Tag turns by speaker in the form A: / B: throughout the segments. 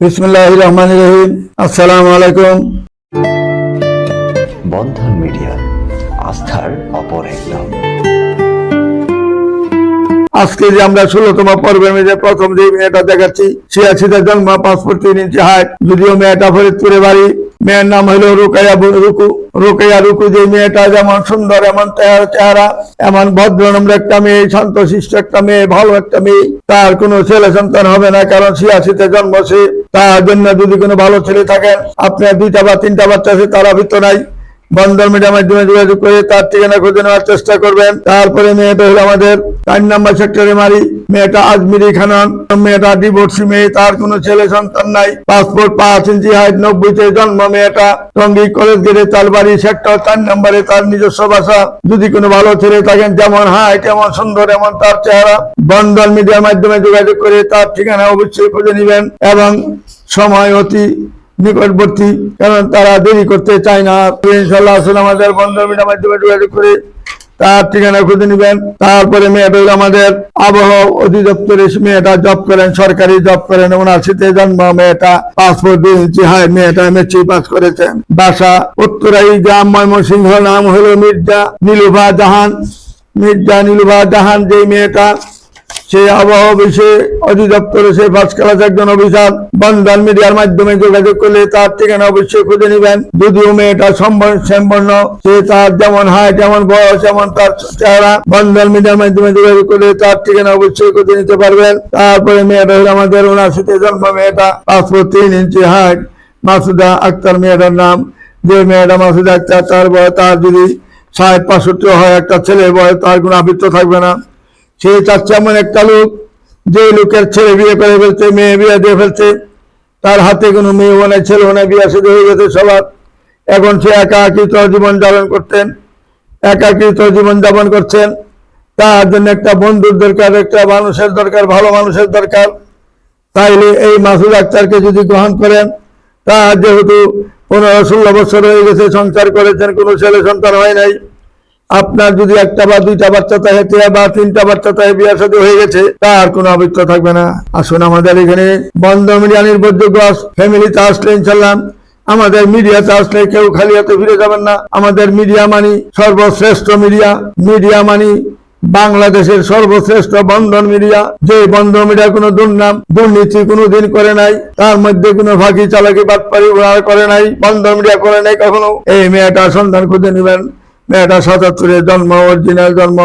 A: বিসমুল্লাহ রহমান রহিম। আসসালামু আলাইকুম।
B: বন্ধন মিডিয়া আস্থার অপর এক নাম
A: আজকে যে আমরা ষোলোতম পর্বের মধ্যে প্রথম যে মেয়েটা দেখাচ্ছি ছিয়াশিতে জন্ম পাসপোর্ট তিন ইঞ্চি হাইট, যদিও মেয়েটা ফরিদপুরে বাড়ি। মেয়ের নাম হলো রুকাইয়া রুকু। রুকাইয়া রুকু যে মেয়েটা যেমন সুন্দর, এমন চেহারা- এমন ভদ্র নম্র একটা মেয়ে শান্ত শিষ্ট একটা মেয়ে, ভালো একটা মেয়ে। তার কোনো ছেলে সন্তান হবে না, কারণ ছিয়াশিতে জন্ম, সে তার জন্য যদি কোনো ভালো ছেলে থাকেন, আপনার দুইটা বা তিনটা বাচ্চা আছে, তারা ভিতর নাই। বন্ধন মিডিয়ার মাধ্যমে যোগাযোগ করে তার ঠিকানা খুঁজে নেওয়ার চেষ্টা করবেন। তারপরে মেয়েটা হলো আমাদের চার নাম্বার সেক্টরে মারি। মেয়েটা আজমিরি খানন। মেয়েটা ডিভোর্সি মেয়ে, তার কোনো ছেলে সন্তান নাই। পাসপোর্ট পাঁচ ইঞ্চি হাইট নব্বইতে জন্ম মেয়েটা। টঙ্গী কলেজ গেটে তার বাড়ি সেক্টর চার নম্বরে তার নিজস্ব বাসা। যদি কোনো ভালো ছেলে থাকেন, যেমন হাইট এমন সুন্দর, এমন তার চেহারা। বন্ধন মিডিয়ার মাধ্যমে যোগাযোগ করে তার ঠিকানা অবশ্যই খুঁজে নেবেন এবং সময় অতি নিকটবর্তী, কারণ তারা দেরি করতে চায় না। ইনশাল্লাহ আমাদের মিডিয়ার মাধ্যমে যোগাযোগ করে তার ঠিকানা খুঁজে নেবেন। তারপরে মেয়েটা আমাদের আবহাওয়া অধিদপ্তরে মেয়েটা জব করেন, সরকারি জব করেন। ওনার শীতে জন্ম মেয়েটা পাসপোর্ট দিয়েছি হয় মেয়েটা মেট্রিক পাস করেছেন। বাসা উত্তরাই গ্রাম, ময়মনসিংহ, নাম হলো মির্জা নীলুভা জাহান। মির্জা নীলুভা জাহান যে মেয়েটা সে আবহাওয়া বিষয়ে অধিদপ্তরে সে ফার্স্ট ক্লাস একজন অফিসার। বন্ধন মিডিয়ার মাধ্যমে যোগাযোগ করলে তার ঠিকানা অবশ্যই খুঁজে নেবেন। যদিও মেয়েটা সম্পন্ন। সে তার যেমন হাইট যেমন বয়স যেমন তার চেহারা। বন্ধন মিডিয়ার মাধ্যমে যোগাযোগ করলে তার ঠিকানা অবশ্যই খুঁজে নিতে পারবেন। তারপরে মেয়েটা হলো আমাদের উনাশিতে জন্ম মেয়েটা পাসপোর্ট তিন ইঞ্চি হাইট মাসুদা আক্তার মেয়েটার নাম। যে মেয়েটা মাসুদা আক্তার, তার বয়স, তার যদি ষাট, পাঁষট্টি হয়, একটা ছেলে বয়স, তার কোনো আবৃত্ত থাকবে না। সে চাচ্ছে এমন একটা লোক, যে লোকের ছেলে বিয়ে করে ফেলছে, মেয়ে বিয়ে দিয়ে ফেলছে, তার হাতে কোনো মেয়ে মনে ছেলে মনে বিয়ে সাথে হয়ে গেছে সবার। এখন সে একাকিত জীবন যাপন করতেন, একাকিত জীবন যাপন করছেন। তার জন্য একটা বন্ধুর দরকার, একটা মানুষের দরকার, ভালো মানুষের দরকার। তাইলে এই মাসুদ আক্তারকে যদি গ্রহণ করেন, তার যেহেতু পনেরো ষোলো বছর হয়ে গেছে, সংসার করেছেন, কোনো ছেলে সন্তান হয় নাই আপনার যদি একটা বা দুইটা বাচ্চা থাকে বা তিনটা বাচ্চা থাকে বিয়ার সাথে হয়ে গেছে, তার কোনো অভিজ্ঞতা থাকবে না। আসুন আমাদের এখানে বন্ধ মিডিয়া নির্ভরযোগ্য ফ্যামিলিতে আসলে ইনশাল্লাহ আমাদের মিডিয়াতে আসলে কেউ খালি হাতে ফিরে যাবেন না। আমাদের মিডিয়া মানি সর্বশ্রেষ্ঠ মিডিয়া মিডিয়া মানি বাংলাদেশের সর্বশ্রেষ্ঠ বন্ধন মিডিয়া যে বন্ধন মিডিয়া কোনো দুর্নাম, দুর্নীতি কোনোদিন করে নাই, তার মধ্যে কোনো ফাঁকি চালাকি বাটপারি উড়ার করে নাই বন্ধন মিডিয়া করে নাই কখনো। এই মেয়েটা সন্ধান খুঁজে নেবেন। মেয়েটা সাতাত্তরের জন্ম অরিজিনাল জন্ম।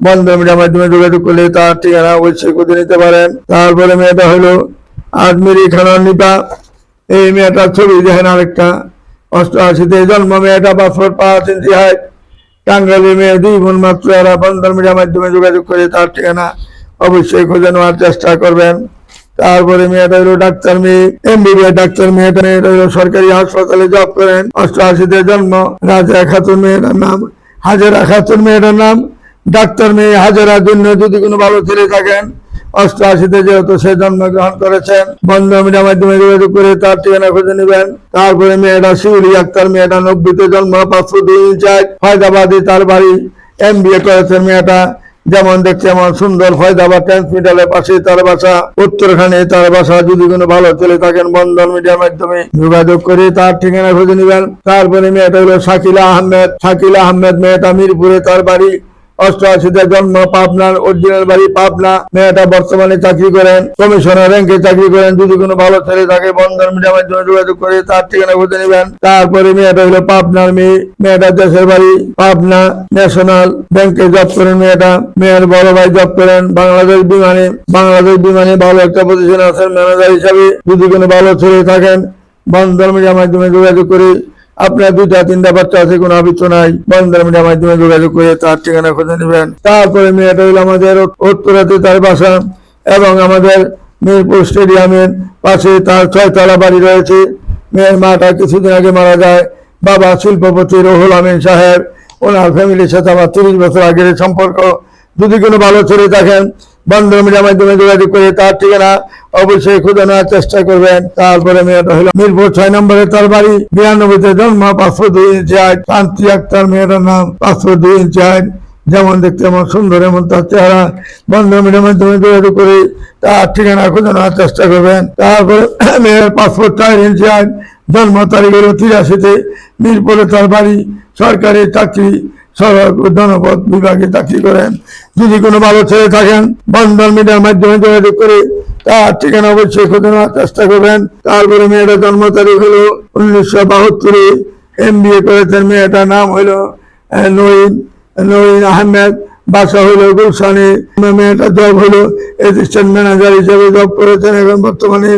A: বন্ধ মিডিয়ার মাধ্যমে যোগাযোগ করলে তার ঠিকানা অবশ্যই খুঁজে নিতে পারেন। তারপরে মেয়েটা হলো আজমিরি খানার নিপা। এই মেয়েটার ছবি দেখেন আরেকটা। অষ্টআশিতে জন্ম, মেয়েটা পাসপোর্ট পাঁচ ইঞ্চি হাইট টাঙ্গালি মেয়ে দুই বোন মাত্র। এরা বন্ধন মিডিয়ার মাধ্যমে যোগাযোগ করে তার ঠিকানা অবশ্যই খুঁজে নেওয়ার চেষ্টা করবেন। তারপরে মেয়েটা হলো ডাক্তার মেয়ে এমবিবিএস ডাক্তার মেয়েটা মেয়েটা হলো সরকারি হাসপাতালে জব করেন, অষ্টআশিতে জন্ম, রাজা খাতুন মেয়েটার নাম, হাজারা খাতুন মেয়েটার নাম, ডাক্তার মেয়ে হাজারার জন্য যদি কোনো ভালো ছেলে থাকেন, অষ্টআশিতে যেহেতু সে জন্মগ্রহণ করেছেন, বন্ধ মিডিয়ার মাধ্যমে যোগাযোগ করে তার ঠিকানা খুঁজে নেবেন। তারপরে মেয়েটা শিউলি আক্তার মেয়েটা নব্বইতে জন্ম, পাঁচশো দুই ইঞ্চায় ফয়দাবাদে তার বাড়ি এম বি বিএ করেছেন মেয়েটা। যেমন দেখছে আমার সুন্দর ফয়দাবাদ ট্রান্সমিটারের পাশে তার বাসা। উত্তরখানে তার বাসা, যদি কোনো ভালো চলে থাকেন বন্ধন মিডিয়ার মাধ্যমে যোগাযোগ করে তার ঠিকানা খুঁজে নেবেন। তারপরে মেয়েটা হলো শাকিলা আহমেদ। শাকিলা আহমেদ মেয়েটা মিরপুরে তার বাড়ি। অষ্টআশিতে জন্ম পাবনার অরিজিনাল বাড়ি, পাবনা। মেয়েটা বর্তমানে চাকরি করেন, কমিশনার, র্যাঙ্কে চাকরি করেন। যদি কোনো ভালো ছেলে থাকে, বন্ধন মিডিয়ার মাধ্যমে যোগাযোগ করে তার ঠিকানা খুঁজে নেবেন। তারপরে মেয়েটা হলো পাবনার মেয়ে। মেয়েটা দেশের বাড়ি, পাবনা ন্যাশনাল ব্যাংকে জব করেন মেয়েটা। মেয়ের বড় ভাই জব করেন বাংলাদেশ বিমানে। বাংলাদেশ বিমানে ভালো একটা পজিশনে আছেন ম্যানেজার হিসাবে। যদি কোনো ভালো ছেলে থাকেন, বন্ধন মিডিয়ার মাধ্যমে যোগাযোগ করে আপনার দুইটা, তিনটা বাচ্চা আছে, কোনো আবৃত্ত নাই। বন্ধন মিডিয়ার মাধ্যমে যোগাযোগ করে তার ঠিকানা খুঁজে নেবেন। তারপরে মেয়েটা হইল আমাদের উত্তরাতে তার বাসা এবং আমাদের মিরপুর স্টেডিয়ামের পাশে তার ছয়তলা বাড়ি রয়েছে। মেয়ের মাটা কিছুদিন আগে মারা যায়। বাবা শিল্পপতি রহুল আমিন সাহেব। ওনার ফ্যামিলির সাথে আমার তিরিশ বছর আগের সম্পর্ক। যদি কোনো ভালো ছেলে থাকেন বন্ধন মিডিয়ার মাধ্যমে যোগাযোগ করে তার ঠিকানা অবশ্যই খুঁজে নেওয়ার চেষ্টা করবেন। তারপরে মেয়েটা হলো মিরপুর ছয় নম্বরে তার বাড়ি বিরানব্বইতে জন্ম, পাঁচশো দুই ইঞ্চি আট শান্তি আক্তার মেয়েটার নাম পাঁচশো দুই ইঞ্চি আট যেমন দেখতে এমন সুন্দর এমন তার চেহারা। বন্ধন মিডিয়ার মাধ্যমে যোগাযোগ করে তার ঠিকানা খুঁজে নেওয়ার চেষ্টা করবেন। তারপরে মেয়ের পাসপোর্ট চার ইঞ্চি আইন জন্ম তারিখ হলো তিরাশিতে মিরপুরে তার বাড়ি সরকারি চাকরি সড়ক ও বিভাগে চাকরি করেন। যদি কোনো ভালো ছেলে থাকেন বন্ধন মিডিয়ার মাধ্যমে যোগাযোগ করে তার ঠিকানা অবশ্যই খুঁজে নেওয়ার চেষ্টা করবেন। তারপরে মেয়েটার জন্ম তারিখ হলো উনিশশো বাহাত্তরে। এম বি এ করেছেন মেয়েটার নাম হলো নঈন নঈন আহমেদ। বাসা হলো গুলশানে। মেয়েটা জব হলো অ্যাসিস্ট্যান্ট ম্যানেজার হিসেবে জব করেছেন। এখন বর্তমানে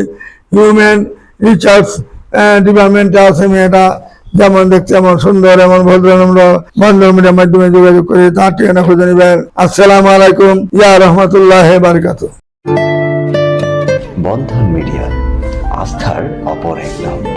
A: হিউম্যান রিসার্চ ডিপার্টমেন্টে আছে মেয়েটা। যেমন দেখতে এমন সুন্দর এমন ভদ্র আমরা বন্ধন মিডিয়ার মাধ্যমে যোগাযোগ করে। তার ঠিকানা খুঁজে নেবেন। আসসালাম আলাইকুম। ইয়া রহমতুল্লাহ বারকাত
B: বন্ধন মিডিয়া, আস্থার অপর এক নাম।